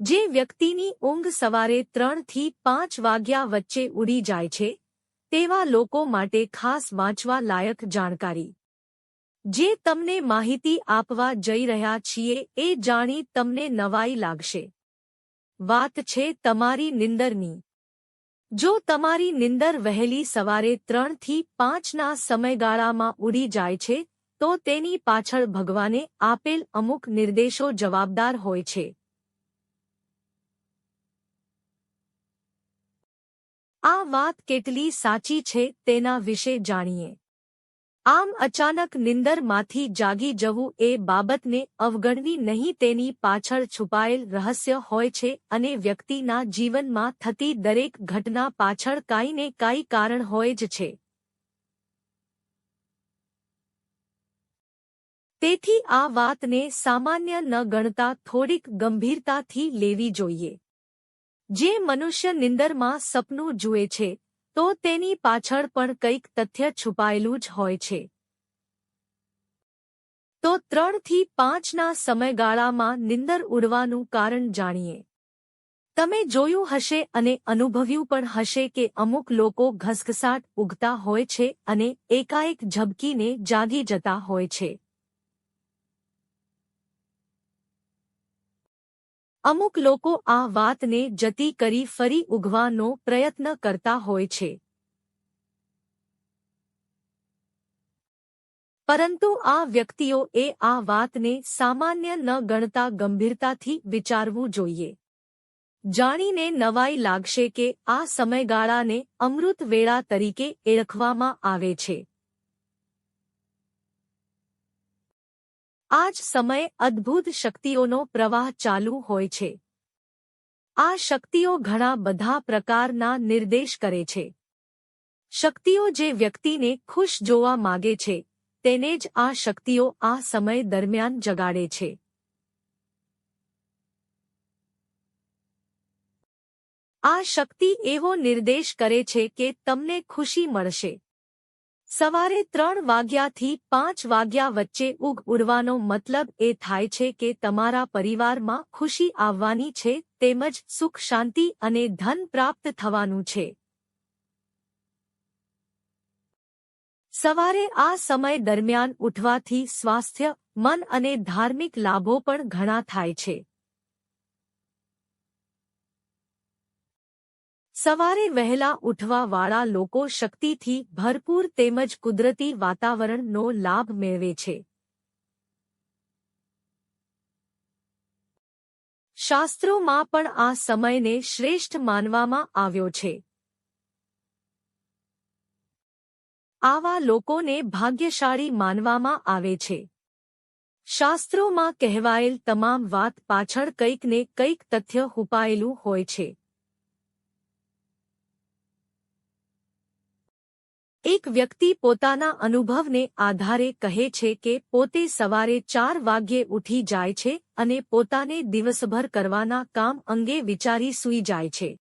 જે વ્યક્તિની ઊંઘ સવારે ત્રણથી પાંચ વાગ્યા વચ્ચે ઉડી જાય છે, તેવા લોકો માટે ખાસ વાંચવા લાયક જાણકારી. જે તમને માહિતી આપવા જઈ રહ્યા છીએ એ જાણી તમને નવાઈ લાગશે. વાત છે તમારી નિંદરની. જો તમારી નિંદર વહેલી સવારે ત્રણથી પાંચના સમયગાળામાં ઉડી જાય છે, તો તેની પાછળ ભગવાને આપેલ અમુક નિર્દેશો જવાબદાર હોય છે. આ વાત કેટલી સાચી છે તેના વિશે જાણીએ. આમ અચાનક નિંદરમાંથી જાગી જવું એ બાબતને અવગણવી નહીં તેની પાછળ છુપાયેલ રહસ્ય હોય છે અને વ્યક્તિના જીવનમાં થતી દરેક ઘટના પાછળ કાંઈને કાંઈ કારણ હોય જ છે. તેથી આ વાતને સામાન્ય ન ગણતા થોડીક ગંભીરતાથી લેવી જોઈએ. જે મનુષ્ય નિંદરમાં સપનું જુએ છે, તો તેની પાછળ પણ કંઈક તથ્ય છુપાયેલું જ હોય છે. તો ત્રણથી પાંચના સમયગાળામાં નિંદર ઉડવાનું કારણ જાણીએ. તમે જોયું હશે અને અનુભવ્યું પણ હશે કે અમુક લોકો ઘસઘસાટ ઉગતા હોય છે અને એકાએક ઝબકીને જાગી જતા હોય છે. અમુક લોકો આ વાતને જતી કરી ફરી ઉઘવાનો પ્રયત્ન કરતા હોય છે. પરંતુ આ વ્યક્તિઓ એ આ વાતને સામાન્ય ન ગણતા ગંભીરતાથી વિચારવું જોઈએ. જાણીને નવાઈ લાગશે કે આ સમયગાળાને અમૃત વેળા તરીકે એળખવામાં આવે છે. આ જ સમયે અદ્ભુત શક્તિઓનો પ્રવાહ ચાલુ હોય છે. આ શક્તિઓ ઘણા બધા પ્રકારના નિર્દેશ કરે છે. શક્તિઓ જે વ્યક્તિને ખુશ જોવા માગે છે, તેને જ આ શક્તિઓ આ સમય દરમિયાન જગાડે છે. આ શક્તિ એવો નિર્દેશ કરે છે કે તમને ખુશી મળશે. સવારે ત્રણ વાગ્યાથી પાંચ વાગ્યા વચ્ચે ઉગ ઉડવાનો મતલબ એ થાય છે કે તમારા પરિવારમાં ખુશી આવવાની છે, તેમજ સુખ શાંતિ અને ધન પ્રાપ્ત થવાનું છે. સવારે આ સમય દરમિયાન ઉઠવાથી સ્વાસ્થ્ય, મન અને ધાર્મિક લાભો પણ ઘણા થાય છે. સવારે વહેલા ઉઠવાવાળા લોકો શક્તિથી ભરપૂર તેમજ કુદરતી વાતાવરણનો લાભ મેળવે છે. શાસ્ત્રોમાં પણ આ સમયને શ્રેષ્ઠ માનવામાં આવ્યો છે. આવા લોકોને ભાગ્યશાળી માનવામાં આવે છે. શાસ્ત્રોમાં કહેવાયેલ તમામ વાત પાછળ કંઈકને કંઈક તથ્ય હુપાયેલું હોય છે. એક વ્યક્તિ પોતાના અનુભવને આધારે કહે છે કે પોતે સવારે ચાર વાગ્યે ઉઠી જાય છે અને પોતાને દિવસભર કરવાના કામ અંગે વિચારી સૂઈ જાય છે.